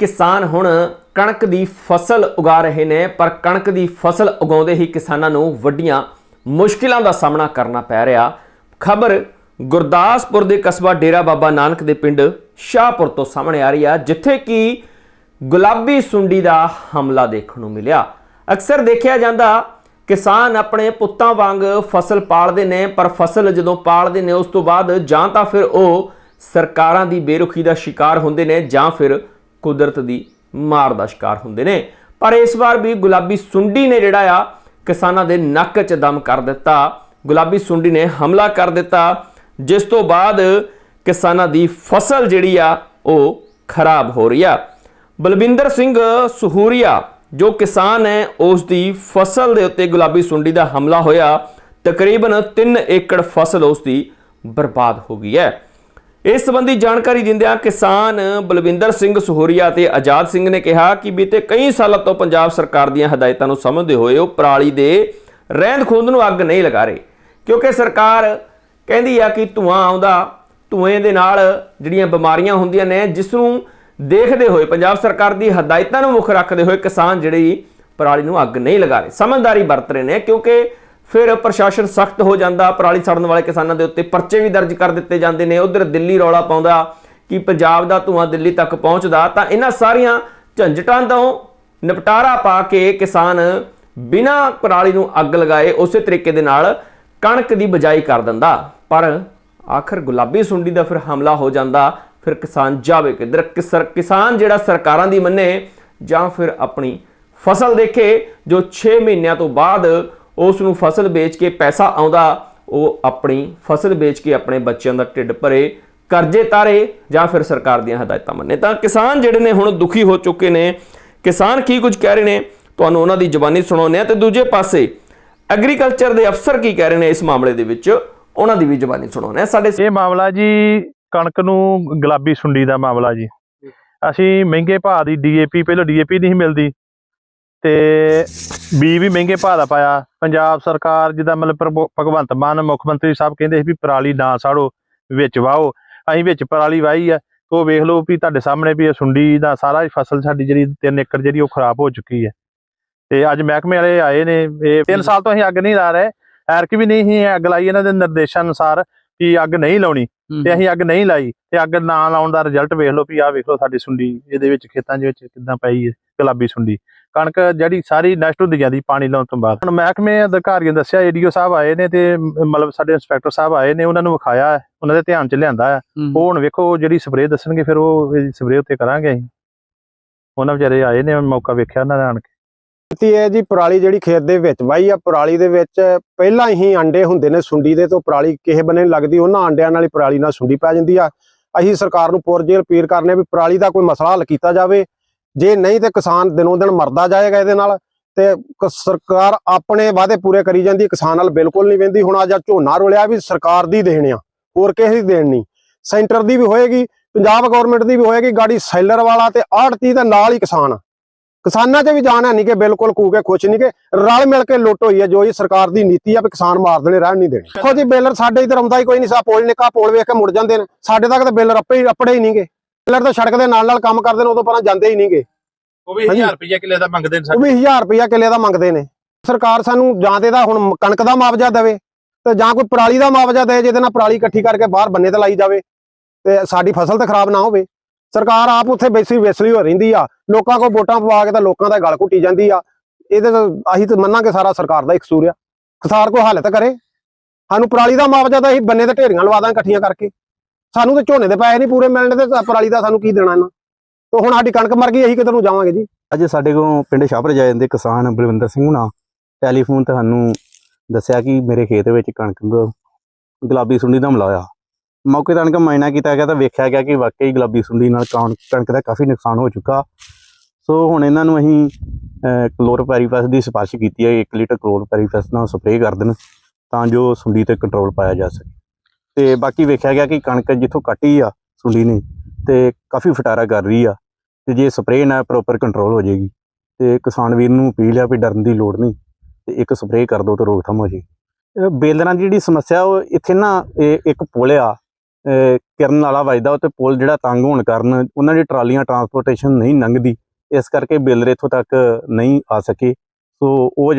ਕਿਸਾਨ ਹੁਣ ਕਣਕ ਦੀ ਫਸਲ ਉਗਾ ਰਹੇ ਨੇ, ਪਰ ਕਣਕ ਦੀ ਫਸਲ ਉਗਾਉਂਦੇ ਹੀ ਕਿਸਾਨਾਂ ਨੂੰ ਵੱਡੀਆਂ ਮੁਸ਼ਕਿਲਾਂ ਦਾ ਸਾਹਮਣਾ ਕਰਨਾ ਪੈ ਰਿਹਾ। ਖਬਰ ਗੁਰਦਾਸਪੁਰ ਦੇ ਕਸਬਾ ਡੇਰਾ ਬਾਬਾ ਨਾਨਕ ਦੇ ਪਿੰਡ ਸ਼ਾਹਪੁਰ ਤੋਂ ਸਾਹਮਣੇ ਆ ਰਹੀ ਆ, ਜਿੱਥੇ ਕਿ ਗੁਲਾਬੀ ਸੁੰਡੀ ਦਾ ਹਮਲਾ ਦੇਖਣ ਨੂੰ ਮਿਲਿਆ। ਅਕਸਰ ਦੇਖਿਆ ਜਾਂਦਾ, ਕਿਸਾਨ ਆਪਣੇ ਪੁੱਤਾਂ ਵਾਂਗ ਫਸਲ ਪਾਲਦੇ ਨੇ, ਪਰ ਫਸਲ ਜਦੋਂ ਪਾਲਦੇ ਨੇ, ਉਸ ਤੋਂ ਬਾਅਦ ਜਾਂ ਤਾਂ ਫਿਰ ਉਹ ਸਰਕਾਰਾਂ ਦੀ ਬੇਰੁਖੀ ਦਾ ਸ਼ਿਕਾਰ ਹੁੰਦੇ ਨੇ ਜਾਂ ਫਿਰ ਕੁਦਰਤ ਦੀ ਮਾਰ ਦਾ ਸ਼ਿਕਾਰ ਹੁੰਦੇ ਨੇ। ਪਰ ਇਸ ਵਾਰ ਵੀ ਗੁਲਾਬੀ ਸੁੰਡੀ ਨੇ ਜਿਹੜਾ ਆ, ਕਿਸਾਨਾਂ ਦੇ ਨੱਕ 'ਚ ਦਮ ਕਰ ਦਿੱਤਾ। ਗੁਲਾਬੀ ਸੁੰਡੀ ਨੇ ਹਮਲਾ ਕਰ ਦਿੱਤਾ, ਜਿਸ ਤੋਂ ਬਾਅਦ ਕਿਸਾਨਾਂ ਦੀ ਫਸਲ ਜਿਹੜੀ ਆ, ਉਹ ਖਰਾਬ ਹੋ ਰਹੀ ਆ। ਬਲਵਿੰਦਰ ਸਿੰਘ ਸੁਹੂਰੀਆ, ਜੋ ਕਿਸਾਨ ਹੈ, ਉਸ ਦੀ ਫਸਲ ਦੇ ਉੱਤੇ ਗੁਲਾਬੀ ਸੁੰਡੀ ਦਾ ਹਮਲਾ ਹੋਇਆ। ਤਕਰੀਬਨ 3 ਏਕੜ ਫਸਲ ਉਸ ਦੀ ਬਰਬਾਦ ਹੋ ਗਈ ਹੈ। ਇਸ ਸੰਬੰਧੀ ਜਾਣਕਾਰੀ ਦਿੰਦਿਆਂ ਕਿਸਾਨ ਬਲਵਿੰਦਰ ਸਿੰਘ ਸੁਹੂਰੀਆ ਤੇ ਆਜ਼ਾਦ ਸਿੰਘ ਨੇ ਕਿਹਾ ਕਿ ਬੀਤੇ ਕਈ ਸਾਲਾਂ ਤੋਂ ਪੰਜਾਬ ਸਰਕਾਰ ਦੀਆਂ ਹਦਾਇਤਾਂ ਨੂੰ ਸਮਝਦੇ ਹੋਏ ਉਹ ਪਰਾਲੀ ਦੇ ਰਹਿੰਦ ਖੂੰਹਦ ਨੂੰ ਅੱਗ ਨਹੀਂ ਲਗਾ ਰਹੇ। ਕਿਉਂਕਿ ਸਰਕਾਰ ਕਹਿੰਦੀ ਆ ਕਿ ਧੂਆਂ ਆਉਂਦਾ, ਧੂਏ ਦੇ ਨਾਲ ਜਿਹੜੀਆਂ ਬਿਮਾਰੀਆਂ ਹੁੰਦੀਆਂ ਨੇ, ਜਿਸ ਨੂੰ ਦੇਖਦੇ ਹੋਏ, ਪੰਜਾਬ ਸਰਕਾਰ ਦੀ ਹਦਾਇਤਾਂ ਨੂੰ ਮੁੱਖ ਰੱਖਦੇ ਹੋਏ ਕਿਸਾਨ ਜਿਹੜੀ ਪਰਾਲੀ ਨੂੰ ਅੱਗ ਨਹੀਂ ਲਗਾ ਰਹੇ। ਸਮਝਦਾਰੀ ਵਰਤ ਰਹੇ ਨੇ ਕਿਉਂਕਿ ਫਿਰ ਪ੍ਰਸ਼ਾਸਨ ਸਖਤ ਹੋ ਜਾਂਦਾ, ਪਰਾਲੀ ਸੜਨ ਵਾਲੇ ਕਿਸਾਨਾਂ ਦੇ ਉੱਤੇ ਪਰਚੇ ਵੀ ਦਰਜ ਕਰ ਦਿੱਤੇ ਜਾਂਦੇ ਨੇ। ਉਧਰ ਦਿੱਲੀ ਰੌਲਾ ਪਾਉਂਦਾ ਕਿ ਪੰਜਾਬ ਦਾ ਧੂਆਂ ਦਿੱਲੀ ਤੱਕ ਪਹੁੰਚਦਾ, ਤਾਂ ਇਹਨਾਂ ਸਾਰੀਆਂ ਝੰਜਟਾਂ ਤੋਂ ਨਿਪਟਾਰਾ ਪਾ ਕੇ ਕਿਸਾਨ ਬਿਨਾਂ ਪਰਾਲੀ ਨੂੰ ਅੱਗ ਲਗਾਏ, ਉਸੇ ਤਰੀਕੇ ਦੇ ਨਾਲ ਕਣਕ ਦੀ ਬਜਾਈ ਕਰ ਦਿੰਦਾ। ਪਰ ਆਖਰ ਗੁਲਾਬੀ ਸੁੰਡੀ ਦਾ ਫਿਰ ਹਮਲਾ ਹੋ ਜਾਂਦਾ, ਫਿਰ ਕਿਸਾਨ ਜਾਵੇ ਕਿੱਧਰ? ਕਿਸਾਨ ਜਿਹੜਾ ਸਰਕਾਰਾਂ ਦੀ ਮੰਨੇ ਜਾਂ ਫਿਰ ਆਪਣੀ ਫਸਲ ਦੇਖੇ, ਜੋ 6 ਮਹੀਨਿਆਂ ਤੋਂ ਬਾਅਦ ਉਸ ਨੂੰ ਫਸਲ ਵੇਚ ਕੇ ਪੈਸਾ ਆਉਂਦਾ, ਉਹ ਆਪਣੀ ਫਸਲ ਵੇਚ ਕੇ ਆਪਣੇ ਬੱਚਿਆਂ ਦਾ ਢਿੱਡ ਭਰੇ, ਕਰਜ਼ੇ ਤਾਰੇ ਜਾਂ ਫਿਰ ਸਰਕਾਰ ਦੀਆਂ ਹਦਾਇਤਾਂ ਮੰਨੇ। ਤਾਂ ਕਿਸਾਨ ਜਿਹੜੇ ਨੇ ਹੁਣ ਦੁਖੀ ਹੋ ਚੁੱਕੇ ਨੇ, ਕਿਸਾਨ ਕੀ ਕੁਝ ਕਹਿ ਰਹੇ ਨੇ, ਤੁਹਾਨੂੰ ਉਹਨਾਂ ਦੀ ਜ਼ੁਬਾਨੀ ਸੁਣਾਉਂਦੇ ਆ ਤੇ ਦੂਜੇ ਪਾਸੇ ਐਗਰੀਕਲਚਰ ਦੇ ਅਫਸਰ ਕੀ ਕਹਿ ਰਹੇ ਨੇ ਇਸ ਮਾਮਲੇ ਦੇ ਵਿੱਚ, ਉਹਨਾਂ ਦੀ ਵੀ ਜ਼ੁਬਾਨੀ ਸੁਣਾਉਂਦੇ ਆ ਸਾਡੇ ਇਹ ਮਾਮਲਾ ਜੀ, ਕਣਕ ਨੂੰ ਗੁਲਾਬੀ ਸੁੰਡੀ ਦਾ ਮਾਮਲਾ ਜੀ। ਅਸੀਂ ਮਹਿੰਗੇ ਭਾਅ ਦੀ ਡੀਏਪੀ, ਪਹਿਲਾਂ ਡੀਏਪੀ ਨਹੀਂ ਮਿਲਦੀ। ਤੇ ਬੀ ਵੀ ਮਹਿੰਗੇ ਭਾਅ ਦਾ ਪਾਇਆ। ਪੰਜਾਬ ਸਰਕਾਰ ਜਿਹਦਾ ਮਤਲਬ ਭਗਵੰਤ ਮਾਨ ਮੁੱਖ ਮੰਤਰੀ ਸਾਹਿਬ ਕਹਿੰਦੇ ਸੀ ਵੀ ਪਰਾਲੀ ਨਾ ਸਾੜੋ ਵਿੱਚ ਵਾਹੋ ਅਸੀਂ ਵਿੱਚ ਪਰਾਲੀ ਵਾਹੀ ਆ। ਉਹ ਵੇਖ ਲਓ ਵੀ ਤੁਹਾਡੇ ਸਾਹਮਣੇ ਵੀ ਇਹ ਸੁੰਡੀ ਦਾ ਸਾਰਾ ਹੀ ਫਸਲ ਸਾਡੀ ਜਿਹੜੀ 3 ਏਕੜ ਜਿਹੜੀ ਉਹ ਖਰਾਬ ਹੋ ਚੁੱਕੀ ਹੈ। ਤੇ ਅੱਜ ਮਹਿਕਮੇ ਵਾਲੇ ਆਏ ਨੇ ਇਹ 3 ਸਾਲ ਤੋਂ ਅਸੀਂ ਅੱਗ ਨਹੀਂ ਲਾ ਰਹੇ। ਐਰਕ ਵੀ ਨਹੀਂ ਸੀ ਅੱਗ ਲਾਈ ਇਹਨਾਂ ਦੇ ਨਿਰਦੇਸ਼ਾਂ ਅਨੁਸਾਰ ਕਿ ਅੱਗ ਨਹੀਂ ਲਾਉਣੀ। ਤੇ ਅਸੀਂ ਅੱਗ ਨਹੀਂ ਲਾਈ ਤੇ ਅੱਗ ਨਾ ਲਾਉਣ ਦਾ ਰਿਜ਼ਲਟ ਵੇਖ ਲਓ ਵੀ ਆਹ ਵੇਖ ਲਓ ਸਾਡੀ ਸੁੰਡੀ ਇਹਦੇ ਵਿੱਚ ਖੇਤਾਂ ਦੇ ਵਿੱਚ ਕਿੱਦਾਂ ਪਈ ਹੈ ਗੁਲਾਬੀ ਸੁੰਡੀ। ਕਣਕ ਜਿਹੜੀ ਸਾਰੀ ਨਸ਼ਟ ਹੁੰਦੀ ਜਾਂਦੀ ਪਾਣੀ ਲਾਉਣ ਤੋਂ ਬਾਅਦ। ਹੁਣ ਮਹਿਕਮੇ ਅਧਿਕਾਰੀਆਂ ਦੱਸਿਆ ਏਡੀਓ ਸਾਹਿਬ ਆਏ ਨੇ ਤੇ ਮਤਲਬ ਸਾਡੇ ਇੰਸਪੈਕਟਰ ਸਾਹਿਬ ਆਏ ਨੇ ਉਹਨਾਂ ਨੂੰ ਵਿਖਾਇਆ ਉਹਨਾਂ ਦੇ ਧਿਆਨ ਚ ਲਿਆਂਦਾ ਹੈ। ਉਹ ਹੁਣ ਵੇਖੋ ਜਿਹੜੀ ਸਪਰੇਅ ਦੱਸਣਗੇ ਫਿਰ ਉਹ ਸਪਰੇਅ ਉੱਤੇ ਕਰਾਂਗੇ ਅਸੀਂ। ਉਹਨਾਂ ਵਿਚਾਰੇ ਆਏ ਨੇ ਮੌਕਾ ਵੇਖਿਆ ਉਹਨਾਂ ਨੇ ਆਣ ਕੇ। ਕੀਤੀ ਹੈ ਜੀ ਪਰਾਲੀ ਜਿਹੜੀ ਖੇਤ ਦੇ ਵਿੱਚ ਵਾਈ ਆ ਪਰਾਲੀ ਦੇ ਵਿੱਚ ਪਹਿਲਾਂ ਹੀ ਅੰਡੇ ਹੁੰਦੇ ਨੇ ਸੁੰਡੀ ਦੇ ਤੋਂ ਪਰਾਲੀ ਕਿਸੇ ਬੰਨੇ ਨੀ ਲੱਗਦੀ ਉਹਨਾਂ ਅੰਡਿਆਂ ਨਾਲ ਹੀ ਪਰਾਲੀ ਨਾਲ ਸੁੰਡੀ ਪੈ ਜਾਂਦੀ ਆ। ਅਸੀਂ ਸਰਕਾਰ ਨੂੰ ਪੁਰਜੇ ਅਪੀਲ ਕਰਨੇ ਵੀ ਪਰਾਲੀ ਦਾ ਕੋਈ ਮਸਲਾ ਹੱਲ ਕੀਤਾ ਜਾਵੇ ਜੇ ਨਹੀਂ ਤੇ ਕਿਸਾਨ ਦਿਨੋਂ ਦਿਨ ਮਰਦਾ ਜਾਏਗਾ ਇਹਦੇ ਨਾਲ ਤੇ ਸਰਕਾਰ ਆਪਣੇ ਵਾਅਦੇ ਪੂਰੇ ਕਰੀ ਜਾਂਦੀ ਕਿਸਾਨ ਨਾਲ ਬਿਲਕੁਲ ਨਹੀਂ ਵੰਦੀ। ਹੁਣ ਅੱਜ ਝੋਨਾ ਰੋਲਿਆ ਵੀ ਸਰਕਾਰ ਦੀ ਦੇਣ ਆ, ਹੋਰ ਕਿਸੇ ਦੀ ਦੇਣ ਨਹੀਂ। ਸੈਂਟਰ ਦੀ ਵੀ ਹੋਏਗੀ, ਪੰਜਾਬ ਗਵਰਨਮੈਂਟ ਦੀ ਵੀ ਹੋਏਗੀ, ਗਾੜੀ ਸੈਲਰ ਵਾਲਾ ਤੇ ਆੜਤੀ ਦੇ ਨਾਲ ਹੀ ਕਿਸਾਨ। ਆ। ਕਿਸਾਨਾਂ 'ਚ ਵੀ ਜਾਣ ਹੈ ਨਹੀਂ ਕਿ ਬਿਲਕੁਲ ਕੂ ਕੇ ਖੁਸ਼ ਨਹੀਂ ਕਿ ਰਲ ਮਿਲ ਕੇ ਲੁੱਟ ਹੋਈ ਹੈ, ਜੋ ਇਹ ਸਰਕਾਰ ਦੀ ਨੀਤੀ ਆ ਵੀ ਕਿਸਾਨ ਮਾਰ ਦੇਣੇ, ਰਹਿਣ ਨਹੀਂ ਦੇਣੇ। ਦੇਖੋ ਜੀ ਬੇਲਰ ਸਾਡੇ ਇਧਰ ਆਉਂਦਾ ਹੀ ਕੋਈ ਨਹੀਂ ਸਾ ਪੋਲ ਨਿੱਕਾ ਪੋਲ ਵੇਖ ਕੇ ਮੁੜ ਜਾਂਦੇ ਨੇ। ਸਾਡੇ ਤੱਕ ਤਾਂ ਬੇਲਰ ਅੱਪੇ ਹੀ ਅੱਪੜੇ ਹੀ ਨਹੀਂਗੇ ਬੇਲਰ ਤਾਂ ਸੜਕ ਦੇ ਨਾਲ ਨਾਲ ਕੰਮ ਕਰਦੇ ਨੇ ਉਦੋਂ ਪਰਾਂ ਜਾਂਦੇ ਹੀ ਨਹੀਂਗੇ। ਉਹ ਵੀ ਹਾਂਜੀ। 1000 ਰੁਪਏ ਕਿਲੇ ਦਾ ਮੰਗਦੇ ਨੇ ਉਹ ਵੀ 1000 ਰੁਪਇਆ ਕਿੱਲੇ ਦਾ ਮੰਗਦੇ ਨੇ। ਸਰਕਾਰ ਸਾਨੂੰ ਜਾਂ ਤੇ ਦਾ ਹੁਣ ਕਣਕ ਦਾ ਮੁਆਵਜ਼ਾ ਦੇਵੇ ਤੇ ਜਾਂ ਕੋਈ ਪਰਾਲੀ ਦਾ ਮੁਆਵਜ਼ਾ ਦੇ ਜਿਹਦੇ ਨਾਲ ਪਰਾਲੀ ਇਕੱਠੀ ਕਰਕੇ ਬਾਹਰ ਬੰਨੇ ਤੇ ਲਾਈ ਜਾਵੇ ਤੇ ਸਾਡੀ ਫਸਲ ਤੇ ਖਰਾਬ ਨਾ ਹੋਵੇ। ਸਰਕਾਰ ਆਪ ਉੱਥੇ ਬੇਸੀ ਵੇਸਲੀ ਹੋ ਰਹਿੰਦੀ ਆ। ਲੋਕਾਂ ਕੋਲ ਵੋਟਾਂ ਪਵਾ ਕੇ ਤਾਂ ਲੋਕਾਂ ਦਾ ਗਲ ਘੁੱਟੀ ਜਾਂਦੀ ਆ। ਇਹਦੇ ਤਾਂ ਅਸੀਂ ਤਾਂ ਮੰਨਾਂਗੇ ਸਾਰਾ ਸਰਕਾਰ ਦਾ ਹੀ ਕਸੂਰ ਆ। ਕਿਸਾਨ ਕੋਈ ਹੱਲ ਤਾਂ ਕਰੇ। ਸਾਨੂੰ ਪਰਾਲੀ ਦਾ ਮੁਆਵਜ਼ਾ ਤਾਂ ਅਸੀਂ ਬੰਨੇ ਤੇ ਢੇਰੀਆਂ ਲਵਾ ਦਾਂ ਇਕੱਠੀਆਂ ਕਰਕੇ। ਸਾਨੂੰ ਤਾਂ ਝੋਨੇ ਦੇ ਪੈਸੇ ਨਹੀਂ ਪੂਰੇ ਮਿਲਣੇ ਤੇ ਪਰਾਲੀ ਦਾ ਸਾਨੂੰ ਕੀ ਦੇਣਾ ਇਹਨਾਂ? ਤੇ ਹੁਣ ਸਾਡੀ ਕਣਕ ਮਰ ਗਈ, ਅਸੀਂ ਕਿੱਧਰ ਨੂੰ ਜਾਵਾਂਗੇ ਜੀ? ਅੱਜ ਸਾਡੇ ਕੋਲ ਪਿੰਡ ਸ਼ਾਹਪੁਰ ਜਾ ਜਾਂਦੇ ਕਿਸਾਨ ਬਲਵਿੰਦਰ ਸਿੰਘ ਹੁਣਾ। ਟੈਲੀਫੋਨ ਤੇ ਸਾਨੂੰ ਦੱਸਿਆ ਕਿ ਮੇਰੇ ਖੇਤ ਵਿੱਚ ਕਣਕ ਗੁਲਾਬੀ ਸੁੰਡੀ ਦਾ ਹਮਲਾ ਹੋਇਆ ਮੌਕੇ ਤੇ ਆਣ ਮਾਇਨਾ ਕੀਤਾ ਗਿਆ ਤਾਂ ਵੇਖਿਆ ਗਿਆ ਕਿ ਵਾਕਈ ਗੁਲਾਬੀ ਸੁੰਡੀ ਨਾਲ ਕਣ- ਕਣਕ ਦਾ ਕਾਫੀ ਨੁਕਸਾਨ ਹੋ ਚੁੱਕਾ। ਸੋ ਹੁਣ ਇਹਨਾਂ ਨੂੰ ਅਸੀਂ ਕਲੋਰਪੈਰੀਫਾਸ ਦੀ ਸਿਫਾਰਿਸ਼ ਕੀਤੀ ਹੈ 1 ਲੀਟਰ ਕਲੋਰਪੈਰੀਫਾਸ ਨਾਲ ਸਪਰੇਅ ਕਰ ਦੇਣ ਤਾਂ ਜੋ ਸੁੰਡੀ ਤੇ ਕੰਟਰੋਲ ਪਾਇਆ ਜਾ ਸਕੇ। ਤੇ ਬਾਕੀ ਵੇਖਿਆ ਗਿਆ ਕਿ ਕਣਕ ਜਿੱਥੋਂ ਕੱਟੀ ਆ ਸੁੰਡੀ ਨੇ ਤੇ ਕਾਫੀ ਫਟਾਰਾ ਕਰ ਰਹੀ ਆ ਤੇ ਜੇ ਸਪਰੇਅ ਨਾਲ ਪ੍ਰੋਪਰ ਕੰਟਰੋਲ ਹੋ ਜਾਏਗੀ ਤੇ ਕਿਸਾਨ ਵੀਰ ਨੂੰ ਅਪੀਲ ਆ ਵੀ ਡਰਨ ਦੀ ਲੋੜ ਨਹੀਂ ਤੇ ਇੱਕ ਸਪਰੇਅ ਕਰ ਦੋ ਤੇ ਰੋਕਥਾਮ ਹੋ ਜਾਏਗੀ ਬੇਲਰਾਂ ਦੀ ਜਿਹੜੀ ਸਮੱਸਿਆ ਉਹ ਇੱਥੇ ਨਾ ਇਹ ਇੱਕ ਪੁਲ ਆ ਕਿਰਨ ਵਾਲਾ ਵੱਜਦਾ ਉੱਤੇ ਪੁਲ ਜਿਹੜਾ ਤੰਗ ਹੋਣ ਕਾਰਨ ਉਹਨਾਂ ਦੀ ਟਰਾਲੀਆਂ ਟਰਾਂਸਪੋਰਟੇਸ਼ਨ ਨਹੀਂ ਲੰਘਦੀ, ਇਸ ਕਰਕੇ ਬੇਲਰ ਇੱਥੋਂ ਤੱਕ ਨਹੀਂ ਆ ਸਕੇ। ਸੋ ਉਹ